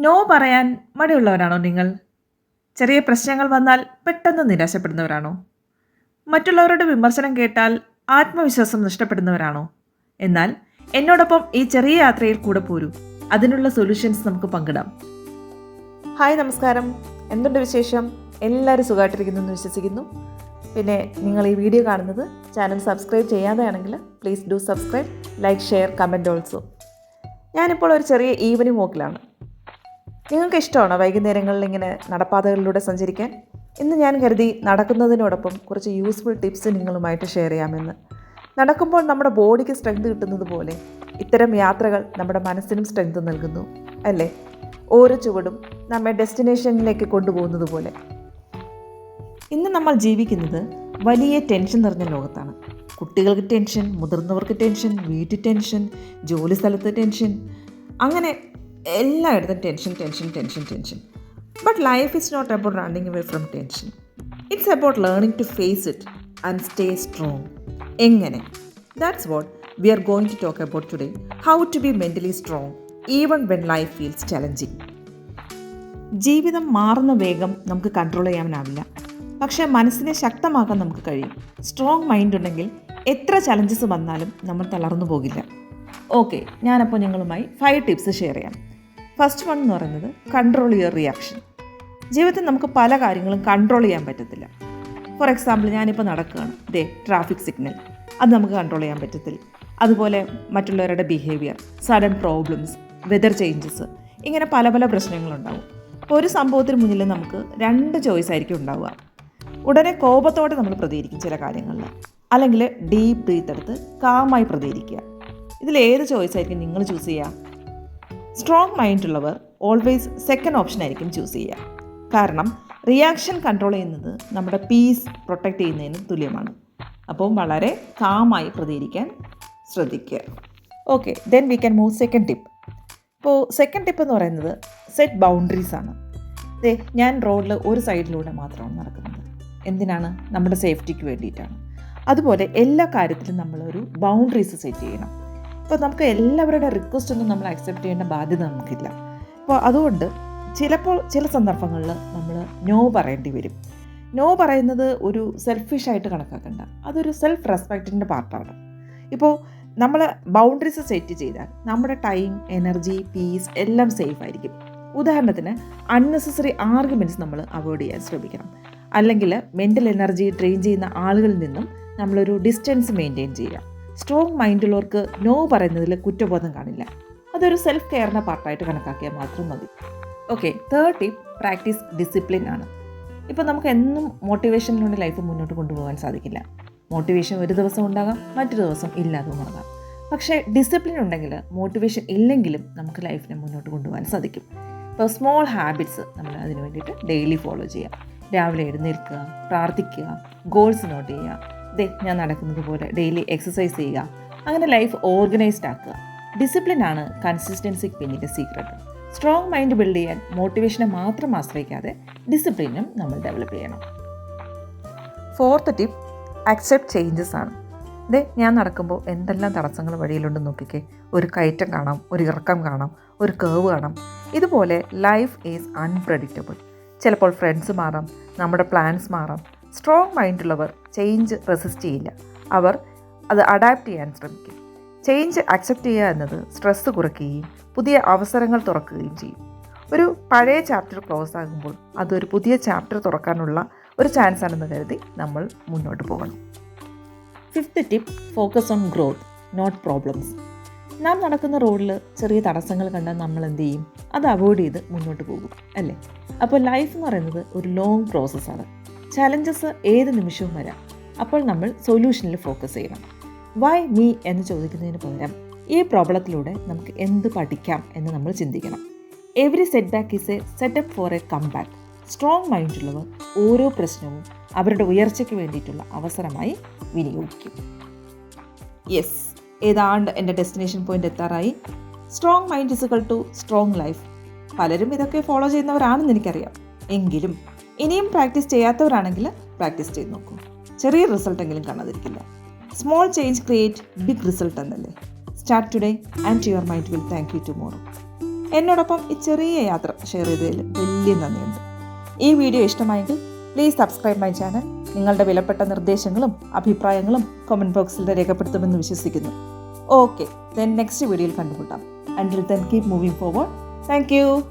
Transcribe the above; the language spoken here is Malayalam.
നോ പറയാൻ മടിയുള്ളവരാണോ നിങ്ങൾ? ചെറിയ പ്രശ്നങ്ങൾ വന്നാൽ പെട്ടെന്ന് നിരാശപ്പെടുന്നവരാണോ? മറ്റുള്ളവരുടെ വിമർശനം കേട്ടാൽ ആത്മവിശ്വാസം നഷ്ടപ്പെടുന്നവരാണോ? എന്നാൽ എന്നോടൊപ്പം ഈ ചെറിയ യാത്രയിൽ കൂടെ പോരൂ. അതിനുള്ള സൊല്യൂഷൻസ് നമുക്ക് പങ്കിടാം. ഹായ് നമസ്കാരം. എന്തുണ്ട് വിശേഷം? എല്ലാവരും സുഖമായിട്ടിരിക്കുന്നു എന്ന് വിശ്വസിക്കുന്നു. പിന്നെ നിങ്ങൾ ഈ വീഡിയോ കാണുന്നത് channel subscribe ചെയ്യാതെയാണെങ്കിൽ please do subscribe like share comment also. ഞാനിപ്പോൾ ഒരു ചെറിയ ഈവനിങ് വോക്കിലാണ്. നിങ്ങൾക്ക് ഇഷ്ടമാണോ വൈകുന്നേരങ്ങളിൽ ഇങ്ങനെ നടപ്പാതകളിലൂടെ സഞ്ചരിക്കാൻ? ഇന്ന് ഞാൻ കരുതി നടക്കുന്നതിനോടൊപ്പം കുറച്ച് യൂസ്ഫുൾ ടിപ്സ് നിങ്ങളുമായിട്ട് ഷെയർ ചെയ്യാമെന്ന്. നടക്കുമ്പോൾ നമ്മുടെ ബോഡിക്ക് സ്ട്രെങ്ത് കിട്ടുന്നത് പോലെ ഇത്തരം യാത്രകൾ നമ്മുടെ മനസ്സിനും സ്ട്രെങ്ത് നൽകുന്നു അല്ലേ? ഓരോ ചുവടും നമ്മെ ഡെസ്റ്റിനേഷനിലേക്ക് കൊണ്ടുപോകുന്നത് പോലെ. ഇന്ന് നമ്മൾ ജീവിക്കുന്നത് വലിയ ടെൻഷൻ നിറഞ്ഞ ലോകത്താണ്. കുട്ടികൾക്ക് ടെൻഷൻ മുതിർന്നവർക്ക് ടെൻഷൻ വീട്ടിൽ ടെൻഷൻ ജോലി സ്ഥലത്ത് ടെൻഷൻ അങ്ങനെ എല്ലായിടത്തും tension tension tension tension but life is not about running away from tension it's about learning to face it and stay strong എങ്ങനെ? That's what we are going to talk about today how to be mentally strong even when life feels challenging ജീവിതം മാറുന്ന വേഗം നമുക്ക് കൺട്രോൾ ചെയ്യാനാവില്ല. പക്ഷേ മനസ്സിനെ ശക്തമാക്കാൻ നമുക്ക് കഴിയും. സ്ട്രോങ് മൈൻഡ് ഉണ്ടെങ്കിൽ എത്ര ചലഞ്ചസ് വന്നാലും നമ്മൾ തളർന്നു പോകില്ല. ഓക്കെ ഞാനപ്പോൾ നിങ്ങളുമായി ഫൈവ് ടിപ്സ് ഷെയർ ചെയ്യാം. ഫസ്റ്റ് വൺ എന്ന് പറയുന്നത് കൺട്രോൾ യുവർ റിയാക്ഷൻ ജീവിതത്തിൽ നമുക്ക് പല കാര്യങ്ങളും കൺട്രോൾ ചെയ്യാൻ പറ്റത്തില്ല. ഫോർ എക്സാമ്പിൾ ഞാനിപ്പോൾ നടക്കുകയാണ്. ദേ ട്രാഫിക് സിഗ്നൽ അത് നമുക്ക് കൺട്രോൾ ചെയ്യാൻ പറ്റത്തില്ല. അതുപോലെ മറ്റുള്ളവരുടെ behaviour sudden problems weather changes ഇങ്ങനെ പല പല പ്രശ്നങ്ങളുണ്ടാവും. അപ്പോൾ ഒരു സംഭവത്തിന് മുന്നിൽ നമുക്ക് രണ്ട് ചോയ്സ് ആയിരിക്കും ഉണ്ടാവുക. ഉടനെ കോപത്തോടെ നമ്മൾ പ്രതികരിക്കും ചില കാര്യങ്ങളിൽ. അല്ലെങ്കിൽ ഡീപ്പ് ബ്രീത്ത് എടുത്ത് കാമായി പ്രതികരിക്കുക. ഇതിൽ ഏത് ചോയ്സ് ആയിരിക്കും നിങ്ങൾ ചൂസ് ചെയ്യുക? സ്ട്രോങ് മൈൻഡ് ഉള്ളവർ ഓൾവേസ് സെക്കൻഡ് ഓപ്ഷൻ ആയിരിക്കും ചൂസ് ചെയ്യുക. കാരണം റിയാക്ഷൻ കൺട്രോൾ ചെയ്യുന്നത് നമ്മുടെ പീസ് പ്രൊട്ടക്റ്റ് ചെയ്യുന്നതിന് തുല്യമാണ്. അപ്പോൾ വളരെ കാമായി പ്രതികരിക്കാൻ ശ്രദ്ധിക്കുക. Okay then we can move second tip ഇപ്പോൾ സെക്കൻഡ് ടിപ്പ് എന്ന് പറയുന്നത് സെറ്റ് ബൗണ്ടറീസ് ആണ്. ദേ ഞാൻ റോഡിൽ ഒരു സൈഡിലൂടെ മാത്രമാണ് നടക്കുന്നത്. എന്തിനാണ്? നമ്മുടെ സേഫ്റ്റിക്ക് വേണ്ടിയിട്ടാണ്. അതുപോലെ എല്ലാ കാര്യത്തിലും നമ്മളൊരു ബൗണ്ടറീസ് സെറ്റ് ചെയ്യണം. ഇപ്പോൾ നമുക്ക് എല്ലാവരുടെ റിക്വസ്റ്റ് ഒന്നും നമ്മൾ അക്സെപ്റ്റ് ചെയ്യേണ്ട ബാധ്യത നമുക്കില്ല. അപ്പോൾ അതുകൊണ്ട് ചിലപ്പോൾ ചില സന്ദർഭങ്ങളിൽ നമ്മൾ നോ പറയേണ്ടി വരും. നോ പറയുന്നത് ഒരു സെൽഫിഷായിട്ട് കണക്കാക്കണ്ട. അതൊരു സെൽഫ് റെസ്പെക്റ്റിന്റെ പാർട്ടാണ് ഇപ്പോൾ നമ്മൾ ബൗണ്ടറീസ് സെറ്റ് ചെയ്താൽ നമ്മുടെ ടൈം എനർജി പീസ് എല്ലാം സേഫ് ആയിരിക്കും. ഉദാഹരണത്തിന് അൺനെസസറി ആർഗ്യുമെന്റ്സ് നമ്മൾ അവോയ്ഡ് ചെയ്യാൻ ശ്രമിക്കണം. അല്ലെങ്കിൽ മെന്റൽ എനർജി ഡ്രെയിൻ ചെയ്യുന്ന ആളുകളിൽ നിന്നും നമ്മളൊരു ഡിസ്റ്റൻസ് മെയിന്റെയിൻ ചെയ്യുക. സ്ട്രോങ് മൈൻഡുള്ളവർക്ക് നോ പറയുന്നതിൽ കുറ്റബോധം കാണില്ല. അതൊരു സെൽഫ് കെയറിന്റെ പാർട്ടായിട്ട് കണക്കാക്കിയാൽ മാത്രം മതി. Okay third tip practice discipline ആണ്. ഇപ്പോൾ നമുക്ക് എന്നും മോട്ടിവേഷനിലൂടെ ലൈഫ് മുന്നോട്ട് കൊണ്ടുപോകാൻ സാധിക്കില്ല. മോട്ടിവേഷൻ ഒരു ദിവസം ഉണ്ടാകാം മറ്റൊരു ദിവസം ഇല്ലാതുമാകാം പക്ഷേ ഡിസിപ്ലിൻ ഉണ്ടെങ്കിൽ മോട്ടിവേഷൻ ഇല്ലെങ്കിലും നമുക്ക് ലൈഫിനെ മുന്നോട്ട് കൊണ്ടുപോകാൻ സാധിക്കും. ഇപ്പോൾ സ്മോൾ ഹാബിറ്റ്സ് നമ്മൾ അതിന് വേണ്ടിയിട്ട് ഡെയിലി ഫോളോ ചെയ്യുക. രാവിലെ എഴുന്നേൽക്കുക പ്രാർത്ഥിക്കുക ഗോൾസ് നോട്ട് ചെയ്യുക. ദേ ഞാൻ നടക്കുന്നത് പോലെ ഡെയിലി എക്സസൈസ് ചെയ്യുക. അങ്ങനെ ലൈഫ് ഓർഗനൈസ്ഡ് ആക്കുക. ഡിസിപ്ലിൻ ആണ് കൺസിസ്റ്റൻസിക്ക് പിന്നിലെ സീക്രട്ട് സ്ട്രോങ് മൈൻഡ് ബിൽഡ് ചെയ്യാൻ മോട്ടിവേഷനെ മാത്രം ആശ്രയിക്കാതെ ഡിസിപ്ലിനും നമ്മൾ ഡെവലപ്പ് ചെയ്യണം. ഫോർത്ത് ടിപ്പ് അക്സെപ്റ്റ് ചേഞ്ചസ് ആണ്. ഇതേ ഞാൻ നടക്കുമ്പോൾ എന്തെല്ലാം തടസ്സങ്ങൾ വഴിയിലുണ്ടെന്ന് നോക്കിക്കേ. ഒരു കയറ്റം കാണാം ഒരു ഇറക്കം കാണാം ഒരു കേവ് കാണാം. ഇതുപോലെ ലൈഫ് ഈസ് അൺപ്രഡിക്റ്റബിൾ ചിലപ്പോൾ ഫ്രണ്ട്സ് മാറാം നമ്മുടെ പ്ലാൻസ് മാറാം സ്ട്രോങ് മൈൻഡുള്ളവർ ചേഞ്ച് റെസിസ്റ്റ് ചെയ്യില്ല. അവർ അത് അഡാപ്റ്റ് ചെയ്യാൻ ശ്രമിക്കും. ചേഞ്ച് അക്സെപ്റ്റ് ചെയ്യുക എന്നത് സ്ട്രെസ്സ് കുറയ്ക്കുകയും പുതിയ അവസരങ്ങൾ തുറക്കുകയും ചെയ്യും. ഒരു പഴയ ചാപ്റ്റർ ക്ലോസ് ആകുമ്പോൾ അതൊരു പുതിയ ചാപ്റ്റർ തുറക്കാനുള്ള ഒരു ചാൻസ് ആണെന്ന് കരുതി നമ്മൾ മുന്നോട്ട് പോകണം. Fifth tip focus on growth not problems നാം നടക്കുന്ന റോഡിൽ ചെറിയ തടസ്സങ്ങൾ കണ്ടാൽ നമ്മൾ എന്ത് ചെയ്യും? അത് അവോയ്ഡ് ചെയ്ത് മുന്നോട്ട് പോകും അല്ലേ? അപ്പോൾ ലൈഫ് എന്ന് പറയുന്നത് ഒരു ലോങ് പ്രോസസ്സാണ് ചലഞ്ചസ് ഏത് നിമിഷവും വരാം. അപ്പോൾ നമ്മൾ സൊല്യൂഷനിൽ ഫോക്കസ് ചെയ്യണം. വൈ മീ എന്ന് ചോദിക്കുന്നതിന് പകരം ഈ പ്രോബ്ലത്തിലൂടെ നമുക്ക് എന്ത് പഠിക്കാം എന്ന് നമ്മൾ ചിന്തിക്കണം. Every setback is a setup for a comeback strong മൈൻഡുള്ളവർ ഓരോ പ്രശ്നവും അവരുടെ ഉയർച്ചയ്ക്ക് വേണ്ടിയിട്ടുള്ള അവസരമായി വിനിയോഗിക്കും. യെസ് ഏതാണ്ട് എന്റെ ഡെസ്റ്റിനേഷൻ പോയിന്റ് എത്താറായി. സ്ട്രോങ് മൈൻഡ് ഇസുകൾ ടു സ്ട്രോങ് ലൈഫ് പലരും ഇതൊക്കെ ഫോളോ ചെയ്യുന്നവരാണെന്ന് എനിക്കറിയാം. എങ്കിലും ഇനിയും പ്രാക്ടീസ് ചെയ്യാത്തവരാണെങ്കിൽ പ്രാക്ടീസ് ചെയ്ത് നോക്കൂ. ചെറിയ റിസൾട്ട് എങ്കിലും കാണാതിരിക്കില്ല. Small change create big result എന്നല്ലേ? Start today and your mind will thank you tomorrow എന്നോടൊപ്പം ഈ ചെറിയ യാത്ര ഷെയർ ചെയ്തതിൽ വലിയ നന്ദിയുണ്ട്. ഈ വീഡിയോ ഇഷ്ടമായെങ്കിൽ പ്ലീസ് സബ്സ്ക്രൈബ് മൈ ചാനൽ നിങ്ങളുടെ വിലപ്പെട്ട നിർദ്ദേശങ്ങളും അഭിപ്രായങ്ങളും കമന്റ് ബോക്സിൽ രേഖപ്പെടുത്തുമെന്ന് വിശ്വസിക്കുന്നു. ഓക്കെ ദെൻ നെക്സ്റ്റ് വീഡിയോയിൽ കണ്ടുമുട്ടാം. Until then keep moving forward thank you